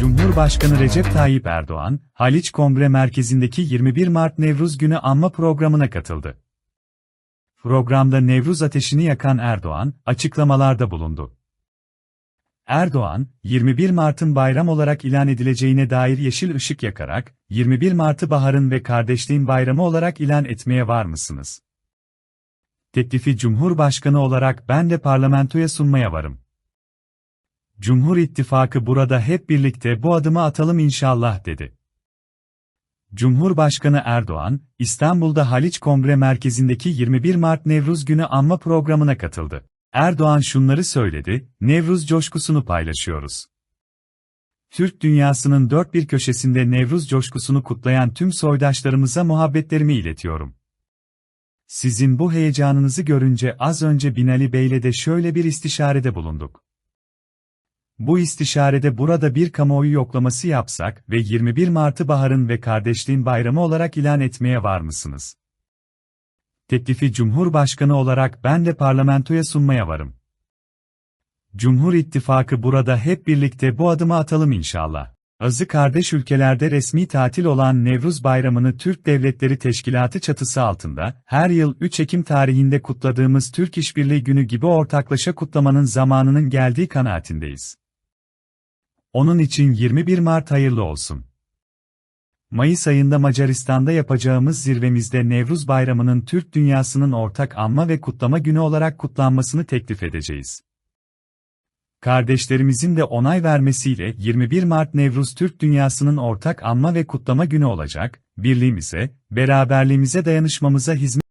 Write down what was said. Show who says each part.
Speaker 1: Cumhurbaşkanı Recep Tayyip Erdoğan, Haliç Kongre Merkezi'ndeki 21 Mart Nevruz Günü anma programına katıldı. Programda Nevruz ateşini yakan Erdoğan, açıklamalarda bulundu. Erdoğan, 21 Mart'ın bayram olarak ilan edileceğine dair yeşil ışık yakarak, 21 Mart'ı baharın ve kardeşliğin bayramı olarak ilan etmeye var mısınız? Teklifi Cumhurbaşkanı olarak ben de parlamentoya sunmaya varım. Cumhur İttifakı burada hep birlikte bu adımı atalım inşallah dedi. Cumhurbaşkanı Erdoğan, İstanbul'da Haliç Kongre Merkezi'ndeki 21 Mart Nevruz Günü anma programına katıldı. Erdoğan şunları söyledi, Nevruz coşkusunu paylaşıyoruz. Türk dünyasının dört bir köşesinde Nevruz coşkusunu kutlayan tüm soydaşlarımıza muhabbetlerimi iletiyorum. Sizin bu heyecanınızı görünce az önce Binali Bey'le de şöyle bir istişarede bulunduk. Bu istişarede burada bir kamuoyu yoklaması yapsak ve 21 Mart'ı baharın ve kardeşliğin bayramı olarak ilan etmeye var mısınız? Teklifi Cumhurbaşkanı olarak ben de parlamentoya sunmaya varım. Cumhur İttifakı burada hep birlikte bu adımı atalım inşallah. Azı kardeş ülkelerde resmi tatil olan Nevruz Bayramı'nı Türk Devletleri Teşkilatı çatısı altında, her yıl 3 Ekim tarihinde kutladığımız Türk İşbirliği Günü gibi ortaklaşa kutlamanın zamanının geldiği kanaatindeyiz. Onun için 21 Mart hayırlı olsun. Mayıs ayında Macaristan'da yapacağımız zirvemizde Nevruz Bayramı'nın Türk dünyasının ortak anma ve kutlama günü olarak kutlanmasını teklif edeceğiz. Kardeşlerimizin de onay vermesiyle 21 Mart Nevruz Türk dünyasının ortak anma ve kutlama günü olacak, birliğimize, beraberliğimize dayanışmamıza hizmet